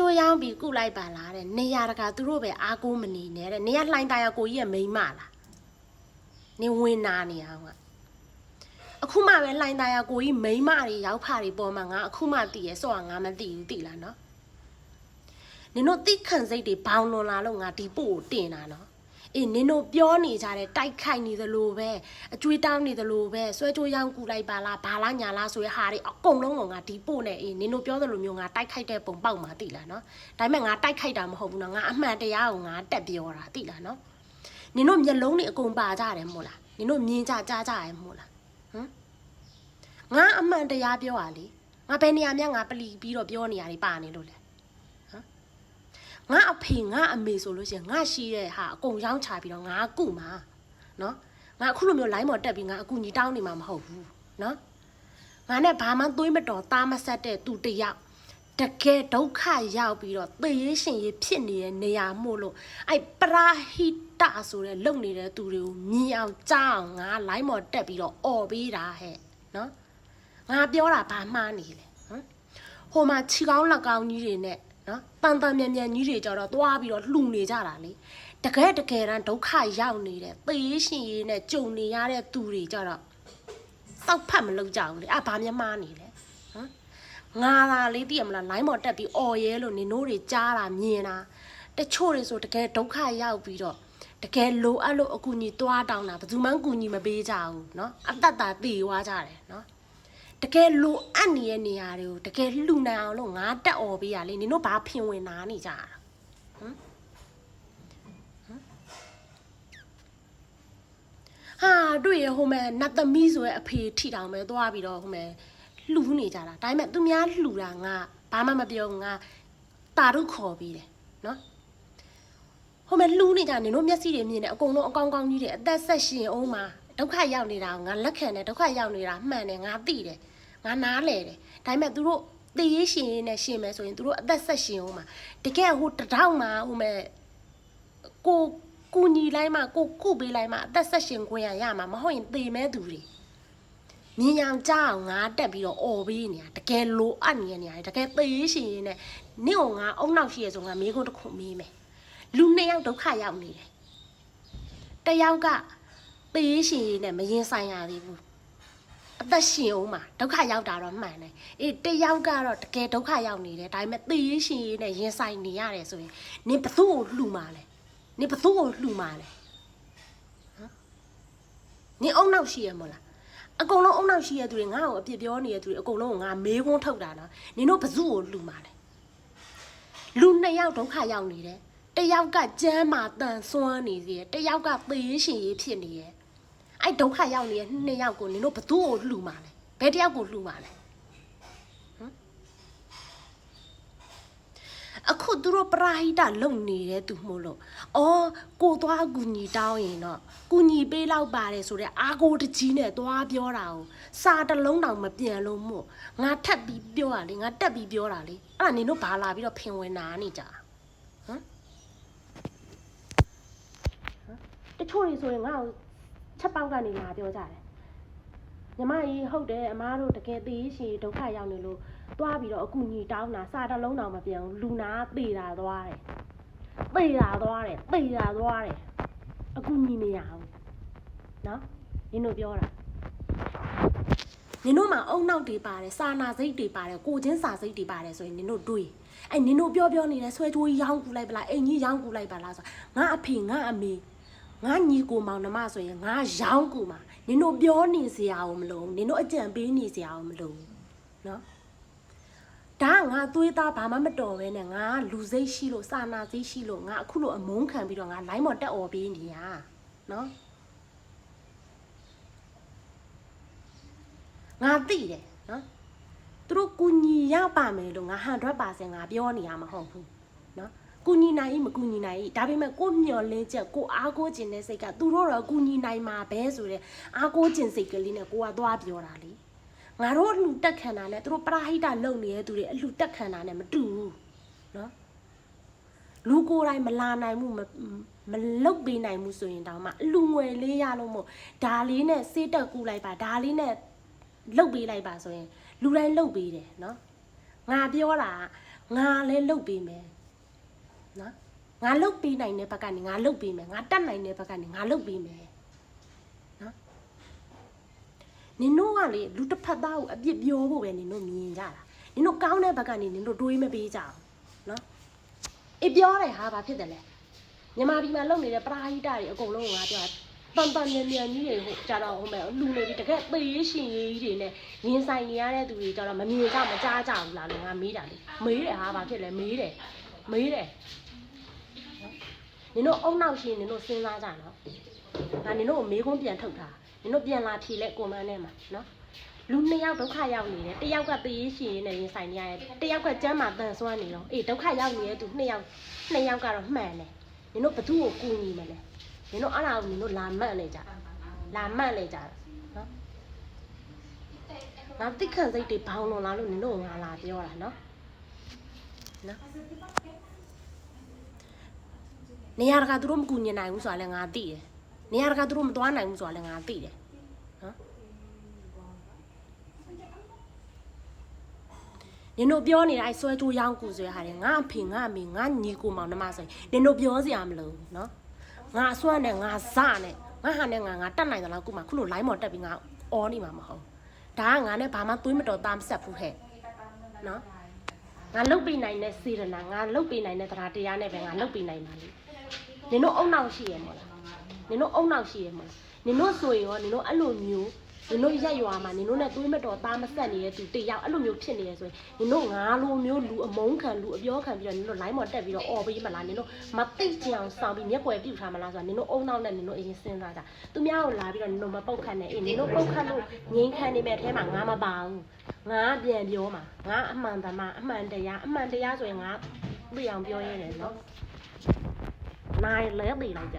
တိုးရောင်းပြီးကုလိုက်ပါလားတဲ့နေရတကာသူတို့ပဲအားကိုးမနေနဲ့တဲ့နေရလှိုင်းတာရကိုကြီးကမိမ့်မလားနေဝင်နာနေအောင်ကအခုမှပဲလှိုင်းတာရကိုကြီးမိမ့်မတွေရောက်ဖာတွေပေါ်မှာငါအခုမှတည်ရဲဆိုတာငါမသိဘူးတည်လားနော်နင်တို့တိခန့်စိတ်တွေဘောင်လွန်လာလို့ငါဒီပို့ကိုတင်တာနော် အေးနင်တို့ပြောနေကြတဲ့တိုက်ခိုက်နေသလိုပဲအကျွေးတောင်းနေသလိုပဲဆွဲကြိုးရောင်းကူလိုက်ပါလားဘာလားညာလားဆိုရဟာတွေအကုန်လုံးကငါဒီပို့နဲ့အေးနင်တို့ပြောသလိုမျိုးငါတိုက်ခိုက်တဲ့ပုံပေါက်မှာသိလားနော်ဒါပေမဲ့ငါတိုက်ခိုက်တာမဟုတ်ဘူးနော်ငါအမှန်တရားကိုငါတက်ပြောတာသိလားနော်နင်တို့မျက်လုံးတွေအကုန်ပါကြတယ်မို့လားနင်တို့မြင်ကြကြားကြရမို့လားဟမ်ငါအမှန်တရားပြောရလေငါဘယ်နေရာမြငါပလီပြီးတော့ပြောနေရတယ်ပါနေလို့လေ ငါအဖေငါအမေဆိုလို့ရှိရင်ငါရှိတဲ့ဟာအကုန်ရောင်းချပြီးတော့ငါကုမှာနော်ငါအခုလိုမျိုး line ပေါ်တက်ပြီးငါအကူညီတောင်းနေမှာမဟုတ်ဘူးနော်ငါနဲ့ဘာမှသွေးမတော်သားမဆက်တဲ့သူတစ်ယောက်တကယ်ဒုက္ခရောက်ပြီးတော့သေရရှင်ရဖြစ်နေတဲ့နေရာမို့လို့အဲ့ပရာဟိတဆိုတဲ့လုံနေတဲ့သူတွေကိုမြင်အောင်ကြားအောင်ငါ line ပေါ်တက်ပြီးတော့អော်ပေးတာဟဲ့နော်ငါပြောတာဘာမှားနေလဲဟမ်ဟိုမှာခြေကောင်းလက်ကောင်းကြီးတွေနဲ့ နော်တန်တန်မြန်မြန်ကြီးတွေကြတော့သွားပြီးတော့လှူနေကြတာလေတကယ်တကယ်တမ်းဒုက္ခရောက်နေတဲ့သေရရှင်ရေးနဲ့ကြုံနေရတဲ့သူတွေကြတော့စောက်ဖတ်မလုပ်ကြဘူးလေအဘာမျက်မှနေလဲဟမ်ငါလာလေးသိရမလားလိုင်းမော်တက်ပြီးអော်ရဲလို့နင်တို့တွေကြားတာမြင်တာတချို့တွေဆိုတကယ်ဒုက္ခရောက်ပြီးတော့တကယ်လိုအပ်လို့အကူကြီးတွားတောင်းတာဘယ်သူမှကူညီမပေးကြဘူးเนาะအတ္တတာတည်သွားကြတယ်เนาะ တကယ်လိုအပ်နေတဲ့နေရာတွေကိုတကယ်လှူနိုင်အောင်လို့ငါတက်អော်ပေးရလေနင်တို့ဘာဖင်ဝင်နာနေကြတာဟမ်ဟမ်ဟာတွေ့ရဟိုမဲ့နတ်သမီးဆိုရဲ့အဖေထိတောင်ပဲသွားပြီးတော့ဟိုမဲ့လှူနေကြတာဒါပေမဲ့သူများလှူတာငါဘာမှမပြောငါတာတို့ခေါ်ပြီးတယ်နော်ဟိုမဲ့လှူနေကြနင်တို့မျက်စိတွေမြင်တယ်အကုန်လုံးအကောင်းကောင်းကြီးတွေအသက်ဆက်ရှင်အောင်မှာ ဒုက္ခရောက်နေတာကိုငါလက်ခံတယ်ဒုက္ခရောက်နေတာမှန်တယ်ငါသိတယ်ငါနားလဲတယ်ဒါပေမဲ့သူတို့တေးရေးရှင်ရေးနဲ့ရှင်မယ်ဆိုရင်သူတို့အသက်ဆက်ရှင်အောင်မှာတကယ်ဟိုတထောက်မှာဟိုမဲ့ကိုကူညီလိုက်မှကိုကုပေးလိုက်မှအသက်ဆက်ရှင်ခွင့်ရရမှာမဟုတ်ရင်သေမဲသူတွေမြင်အောင်ကြားအောင်ငါတက်ပြီးတော့អော်ပေးနေတာတကယ်လိုအပ်နေတဲ့နေရာတွေတကယ်သေရေးရှင်ရေးနဲ့နင့်ကိုငါအုံနောက်ရှိရဆိုငါမေးခွန်းတစ်ခုမေးမယ်လူနှစ်ယောက်ဒုက္ခရောက်နေတယ်တယောက်က ပေးရှင်ရေးနဲ့မရင်ဆိုင်ရသေးဘူးအသက်ရှင်အောင်မှာဒုက္ခရောက်တာတော့မှန်တယ်အေးတယောက်ကတော့တကယ်ဒုက္ခရောက်နေတယ်ဒါပေမဲ့သေရရှင်ရေးနဲ့ရင်ဆိုင်နေရတယ်ဆိုရင်နင်ဘသူ့ကိုလှူမှာလဲနင်ဘသူ့ကိုလှူမှာလဲဟမ်နင်အုံနောက်ရှိရမလားအကုန်လုံးအုံနောက်ရှိရသူတွေငါ့ကိုအပြစ်ပြောနေတဲ့သူတွေအကုန်လုံးကငါမေးခွန်းထုတ်တာနော်နင်တို့ဘသူ့ကိုလှူမှာလဲလူနှစ်ယောက်ဒုက္ခရောက်နေတယ်တယောက်ကကျမ်းမာတန်ဆွမ်းနေသေးတယ်တယောက်ကသေရရှင်ရေးဖြစ်နေတယ် အဲ့ဒုက္ခရောက်နေတဲ့နှစ်ယောက်ကိုနင်တို့ဘသူ့ကိုလှူမှာလဲဘယ်တယောက်ကိုလှူမှာလဲအခုသူတို့ပရာဟိတလုံနေတဲ့သူမို့လို့အော်ကိုသွားကူညီတောင်းရင်တော့ကူညီပေးလောက်ပါတယ်ဆိုတော့အာကိုတကြီးနဲ့သွားပြောတာကိုစာတလုံးတောင်မပြန်လို့မို့ငါထပ်ပြီးပြောတာလေငါတက်ပြီးပြောတာလေအဲ့ဒါနင်တို့ဘာလာပြီးတော့ဖင်ဝင်နာနေကြဟမ်တချို့တွေဆိုရင်ငါ့ကို ချက်ပေါက်ကနေလာပြောကြတယ်ညီမကြီးဟုတ်တယ်အမားတို့တကယ်သေးရှင်ဒုက္ခရောက်နေလို့သွားပြီးတော့အကူညီတောင်းတာစာတစ်လုံးတောင်မပြောင်းလူနာသေတာသွားတယ်သေတာသွားတယ်သေတာသွားတယ်အကူညီမရဘူးနော်နင်တို့ပြောတာနင်တို့မှာအုံနောက်တွေပါတယ်စာနာစိတ်တွေပါတယ်ကိုချင်းစာစိတ်တွေပါတယ်ဆိုရင်နင်တို့တွေးအဲ့နင်တို့ပြောပြောနေတဲ့ဆွဲကြိုးရောင်းကူလိုက်ပါလားအိမ်ကြီးရောင်းကူလိုက်ပါလားဆိုငါအဖေငါအမေ ငါညီကိုမောင်နှမဆိုရင်ငါရောင်းကူမှာနင်တို့ပြောနေစရာကိုမလိုဘူးနင်တို့အကြံပေးနေစရာကိုမလိုဘူးနော်ဒါကငါသွေးသားဘာမှမတော်ပဲနဲ့ငါလူစိတ်ရှိလို့စာနာစိတ်ရှိလို့ငါအခုလိုအမုန်းခံပြီးတော့ငါလိုင်းမော်တက်អော်ပေးနေရနော်ငါသိတယ်နော်သူတို့ကူညီရပါမယ်လို့ငါ100%ငါပြောနေရမှာမဟုတ်ဘူးနော် ကူညီနိုင်၏မကူညီနိုင်၏ဒါပေမဲ့ကိုမျော်လင်းချက်ကိုအားကိုးခြင်းတဲ့စိတ်ကသူတို့တော့ကူညီနိုင်မှာပဲဆိုတဲ့အားကိုးခြင်းစိတ်ကလေးနဲ့ကိုကသွားပြောတာလေငါတို့အလှတက်ခံတာနဲ့သူတို့ပရာဟိတလုံနေတဲ့သူတွေအလှတက်ခံတာနဲ့မတူဘူးနော်လူကိုယ်တိုင်မလာနိုင်မှုမမလုတ်ပေးနိုင်မှုဆိုရင်တောင်မှအလူငွေလေးရလို့မို့ဒါလေးနဲ့စေးတက်ကူလိုက်ပါဒါလေးနဲ့လုတ်ပေးလိုက်ပါဆိုရင် လူတိုင်းလုတ်ပေးတယ်နော်ငါပြောတာကငါလည်းလုတ်ပေးမယ် နော်ငါလုတ်ပေးနိုင်တဲ့ဘက်ကနေငါလုတ်ပေးမယ်ငါတက်နိုင်တဲ့ဘက်ကနေငါလုတ်ပေးမယ်နော်နင်တို့ကလေလူတစ်ဖက်သားကိုအပြစ်ပြောဖို့ပဲနင်တို့မြင်ကြတာနင်တို့ကောင်းတဲ့ဘက်ကနေနင်တို့တွေးမပေးကြအောင်နော်အေးပြောတယ်ဟာဘာဖြစ်တယ်လဲမြန်မာပြည်မှာလုံနေတဲ့ပရာဟိတတွေအကုန်လုံးကငါပြောတာတန်တန်မြန်မြန်ကြီးတွေဟိုကြာတော့ဟိုမဲ့လူနေပြီတကယ်သေရရှင်ကြီးတွေနဲ့ရင်ဆိုင်နေရတဲ့သူတွေကြတော့မမြင်ကြမကြားကြဘူးလားလို့ငါမေးတာလေမေးတယ်ဟာဘာဖြစ်လဲမေးတယ်မေးတယ် နင်တို့အုံနောက်ရှင်နင်တို့စဉ်းစားကြနော်ငါနင်တို့ကိုမေးခွန်းပြန်ထုတ်တာနင်တို့ပြန်လာဖြေလဲကွန်မန့်ထဲမှာနော်လူနှစ်ယောက်ဒုက္ခရောက်နေတယ်တစ်ယောက်ကသေရရှင်ရင်းနဲ့ရင်ဆိုင်နေရတယ်တစ်ယောက်ကကျမ်းမာတန်ဆွမ်းနေတော့အေးဒုက္ခရောက်နေတဲ့သူနှစ်ယောက်နှစ်ယောက်ကတော့မှန်တယ်နင်တို့ဘသူ့ကိုကူညီမယ်လဲနင်တို့အဲ့ဒါကိုနင်တို့လာမှတ်နေကြလာမှတ်နေကြနော်ငါတိခန့်စိတ်တွေဘောင်းလွန်လာလို့နင်တို့ကငါလာပြောတာနော်နော် နေရာတကာသူတို့မကူညီနိုင်ဘူးဆိုတာလည်းငါသိတယ်နေရာတကာသူတို့မသွားနိုင်ဘူးဆိုတာလည်းငါသိတယ်နော်နင်တို့ပြောနေတာအဲဆွဲထိုးရောင်းကူဆွဲဟာတယ်ငါအဖေငါအမေငါညီကိုမောင်နှမဆိုရင်နင်တို့ပြောစရာမလိုဘူးနော်ငါအဆွဲနဲ့ငါစနဲ့ငါဟာနဲ့ငါငါတက်နိုင်တယ်လားခုမှခုလို line မော်တက်ပြီးငါအော်နေမှာမဟုတ်ဒါကငါနဲ့ဘာမှသွေးမတော်သားမဆက်ဘူးဟဲ့နော်ငါလုတ်ပြနိုင်တဲ့စေရနာငါလုတ်ပြနိုင်တဲ့တရားတရားနဲ့ပဲငါလုတ်ပြနိုင်ပါလိမ့် နင်တို့အုံနောက်ရှိရမို့လားနင်တို့အုံနောက်ရှိရမို့လားနင်တို့ဆိုရင်ရောနင်တို့အဲ့လိုမျိုးနင်တို့ရက်ရွာမှာနင်တို့နဲ့သွေးမတော်သားမဆက်နေတဲ့သူတယောက်အဲ့လိုမျိုးဖြစ်နေရဆိုရင်နင်တို့ငါလိုမျိုးလူအမုန်းခံလူအပြောခံပြီးတော့နင်တို့ line မော်တက်ပြီးတော့អော်ပေးမလားနင်တို့မသိကြအောင်စောင့်ပြီးမျက်ကွယ်ပြုတ်ထားမလားဆိုတာနင်တို့အုံနောက်နဲ့နင်တို့အရင်စဉ်းစားကြသူများကိုလာပြီးတော့နင်တို့မပုတ်ခတ်နဲ့အေးနင်တို့ပုတ်ခတ်လို့ငင်းခံနေမဲ့အထဲမှာငါမပါဘူးငါပြန်ပြောမှာငါအမှန်တမအမှန်တရားအမှန်တရားဆိုရင်ငါပြအောင်ပြောရဲတယ်နော် နိုင်လဲပြီလိုက်ကြ